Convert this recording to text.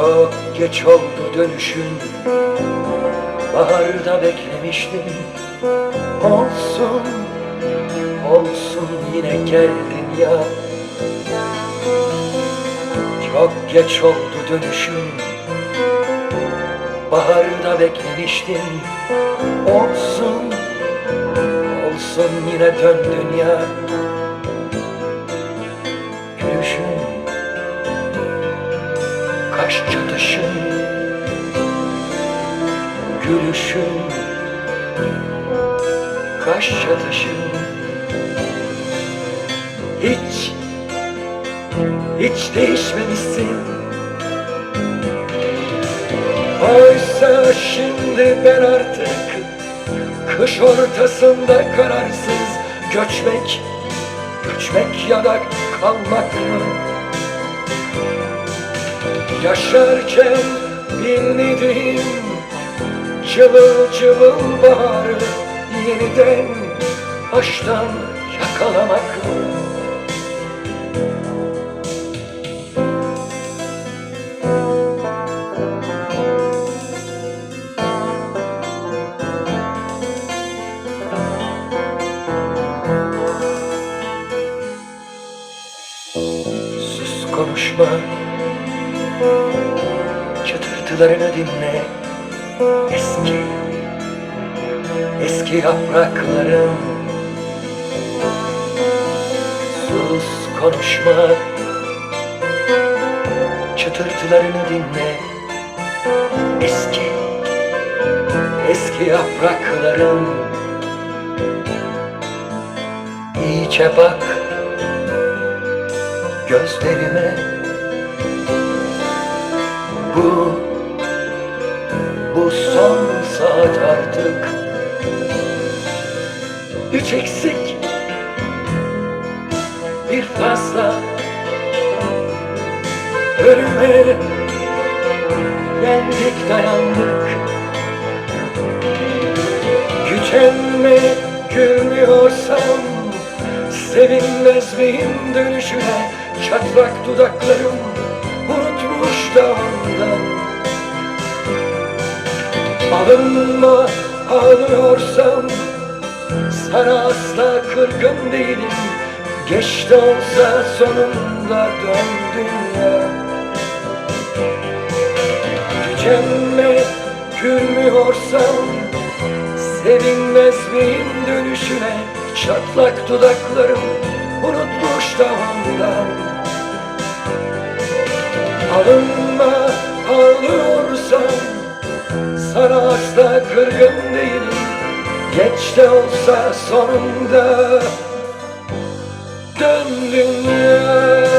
Çok geç oldu dönüşün. Baharda beklemiştim. Olsun Olsun yine geldin ya. Çok geç oldu dönüşün. Baharda beklemiştim. Olsun Olsun yine döndün ya Kaş çatışın Gülüşün Kaş çatışın Hiç Hiç değişmemişsin. Oysa şimdi ben artık Kış ortasında kararsız. Göçmek Göçmek ya da kalmak mı? Yaşarken bilmediğim Cıvıl cıvıl baharı Yeniden baştan yakalamak mı? Sus konuşma Çıtırtılarını dinle. Eski Eski yaprakların. Sus konuşma. Çıtırtılarını dinle. Eski Eski yaprakların. İyice bak. Gözlerime Bu. Bu son saat artık. Üç eksik. Bir fazla. Ölüme Geldik dayandık Gücenme gülmüyorsam Sevinmez miyim dönüşüne? Çatlak dudaklarım unutmuş da ondan Alınma ağlıyorsam Sana asla kırgın değilim. Geç de olsa sonunda döndün ya. Gücenme gülmüyorsam Sevinmez miyim dönüşüne? Çatlak dudaklarım unutmuş da ondan Alınma ağlıyorsam Sana asla kırgın değilim Geç de olsa sonunda Döndün